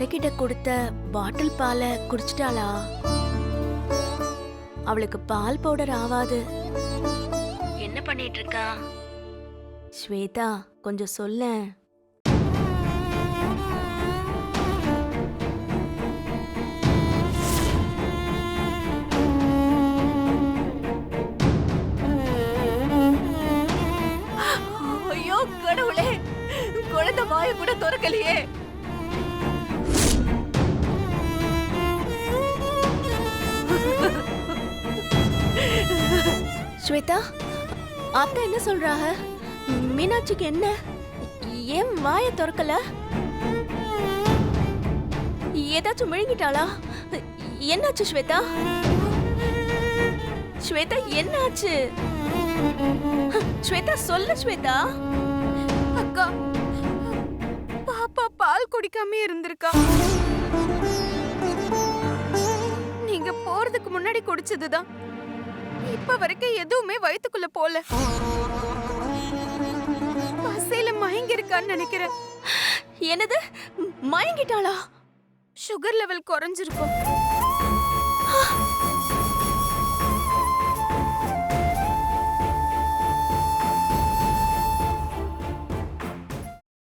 அத்தை கிட்ட கொடுத்த பாட்டில் பாலை குடிச்சிட்டாளா? அவளுக்கு பால் பவுடர் ஆவாது. என்ன பண்ணிட்டு இருக்கா ஸ்வேதா கொஞ்சம் சொல்லேன். ஐயோ கடவுளே குழந்தை வாய கூட திறக்கலையே. ஸ்வேதா அத்தை என்ன சொல்றாங்க? மீனாட்சிக்கு என்ன? ஏன் வாய திறக்கல? ஏதாச்சும் விழுங்கிட்டாளா என்னாச்சு ஸ்வேதா? ஸ்வேதா என்னாச்சு? ஸ்வேதா சொல்லு ஸ்வேதா. அக்கா பாப்பா பால் குடிக்காம இருந்திருக்கா. போறதுக்கு முன்னாடி குடிச்சதுதான். இப்ப வரைக்கும் எதுவுமே வயித்துக்குள்ள போல. பசையில மயங்கி இருக்கான்னு நினைக்கிறேன். என்னது? மயங்கிட்டாளா? Sugar level குறைஞ்சிருக்கும்.